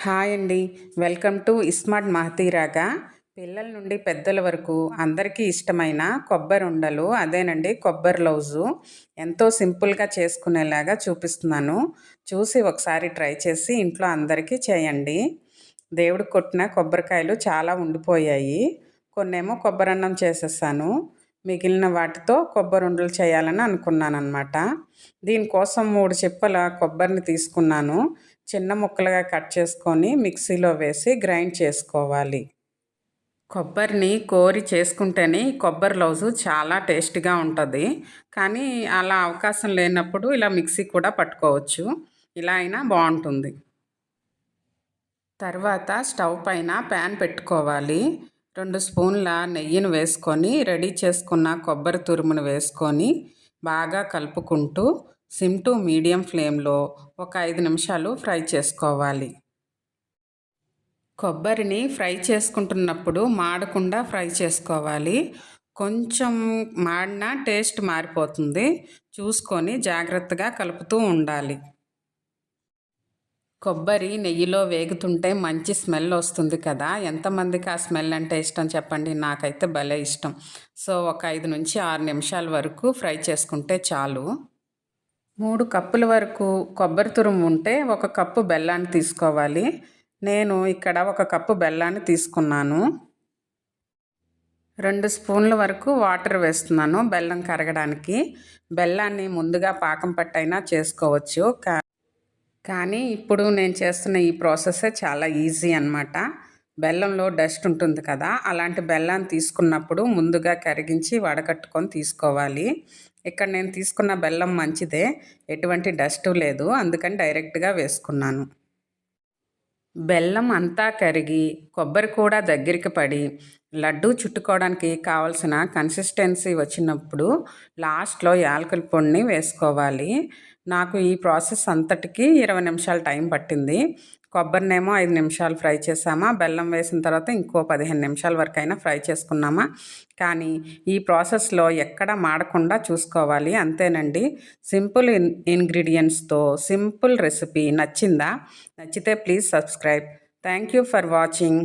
Hi అండి. Welcome to iSmart మహతీరాగా పిల్లల నుండి పెద్దల వరకు అందరికీ ఇష్టమైన కొబ్బరి ఉండలు అదేనండి కొబ్బరి లౌజు. ఎంతో సింపుల్గా చేసుకునేలాగా చూపిస్తున్నాను. చూసి ఒకసారి ట్రై చేసి ఇంట్లో అందరికీ చేయండి. దేవుడు కొట్టిన కొబ్బరికాయలు చాలా ఉండిపోయాయి. కొన్నేమో కొబ్బరి అన్నం చేసేసాను. మిగిలిన వాటితో కొబ్బరి ఉండలు చేయాలని అనుకున్నాను అనమాట దీనికోసం మూడు చెప్పల కొబ్బరిని తీసుకున్నాను. చిన్న ముక్కలుగా కట్ చేసుకొని మిక్సీలో వేసి గ్రైండ్ చేసుకోవాలి. కొబ్బరిని కోరి చేసుకుంటేనే కొబ్బరి లౌజు చాలా టేస్ట్గా ఉంటుంది. కానీ అలా అవకాశం లేనప్పుడు ఇలా మిక్సీ కూడా పట్టుకోవచ్చు. ఇలా అయినా బాగుంటుంది. తర్వాత స్టవ్ పైన ప్యాన్ పెట్టుకోవాలి. రెండు స్పూన్ల నెయ్యిని వేసుకొని రెడీ చేసుకున్న కొబ్బరి తురుమును వేసుకొని బాగా కలుపుకుంటూ సిమ్ టు మీడియం ఫ్లేమ్లో ఒక ఐదు నిమిషాలు ఫ్రై చేసుకోవాలి. కొబ్బరిని ఫ్రై చేసుకుంటున్నప్పుడు మాడకుండా ఫ్రై చేసుకోవాలి. కొంచెం మాడిన టేస్ట్ మారిపోతుంది. చూసుకొని జాగ్రత్తగా కలుపుతూ ఉండాలి. కొబ్బరి నెయ్యిలో వేగుతుంటే మంచి స్మెల్ వస్తుంది కదా. ఎంతమందికి ఆ స్మెల్ అంటే ఇష్టం చెప్పండి? నాకైతే భలే ఇష్టం. సో ఒక ఐదు నుంచి ఆరు నిమిషాల వరకు ఫ్రై చేసుకుంటే చాలు. మూడు కప్పుల వరకు కొబ్బరి తురుము ఉంటే ఒక కప్పు బెల్లాన్ని తీసుకోవాలి. నేను ఇక్కడ ఒక కప్పు బెల్లాన్ని తీసుకున్నాను. రెండు స్పూన్ల వరకు వాటర్ వేస్తున్నాను బెల్లం కరగడానికి. బెల్లాన్ని ముందుగా పాకం పట్టైనా చేసుకోవచ్చు. కానీ ఇప్పుడు నేను చేస్తున్న ఈ ప్రాసెస్ చాలా ఈజీ అనమాట బెల్లంలో డస్ట్ ఉంటుంది కదా అలాంటి బెల్లాన్ని తీసుకున్నప్పుడు ముందుగా కరిగించి వడకట్టుకొని తీసుకోవాలి. ఇక్కడ నేను తీసుకున్న బెల్లం మంచిదే ఎటువంటి డస్ట్ లేదు అందుకని డైరెక్ట్గా వేసుకున్నాను. బెల్లం అంతా కరిగి కొబ్బరి కూడా దగ్గరికి పడి లడ్డు చుట్టుకోవడానికి కావలసిన కన్సిస్టెన్సీ వచ్చినప్పుడు లాస్ట్లో యాలకుల పొడిని వేసుకోవాలి. నాకు ఈ ప్రాసెస్ అంతటికి ఇరవై నిమిషాలు టైం పట్టింది. కొబ్బరినేమో ఐదు నిమిషాలు ఫ్రై చేసామా బెల్లం వేసిన తర్వాత ఇంకో పదిహేను నిమిషాల వరకు అయినా ఫ్రై చేసుకున్నామా. కానీ ఈ ప్రాసెస్లో ఎక్కడ మాడకుండా చూసుకోవాలి అంతేనండి. సింపుల్ ఇన్ ఇంగ్రీడియంట్స్తో సింపుల్ రెసిపీ నచ్చిందా? నచ్చితే please subscribe. Thank you for watching.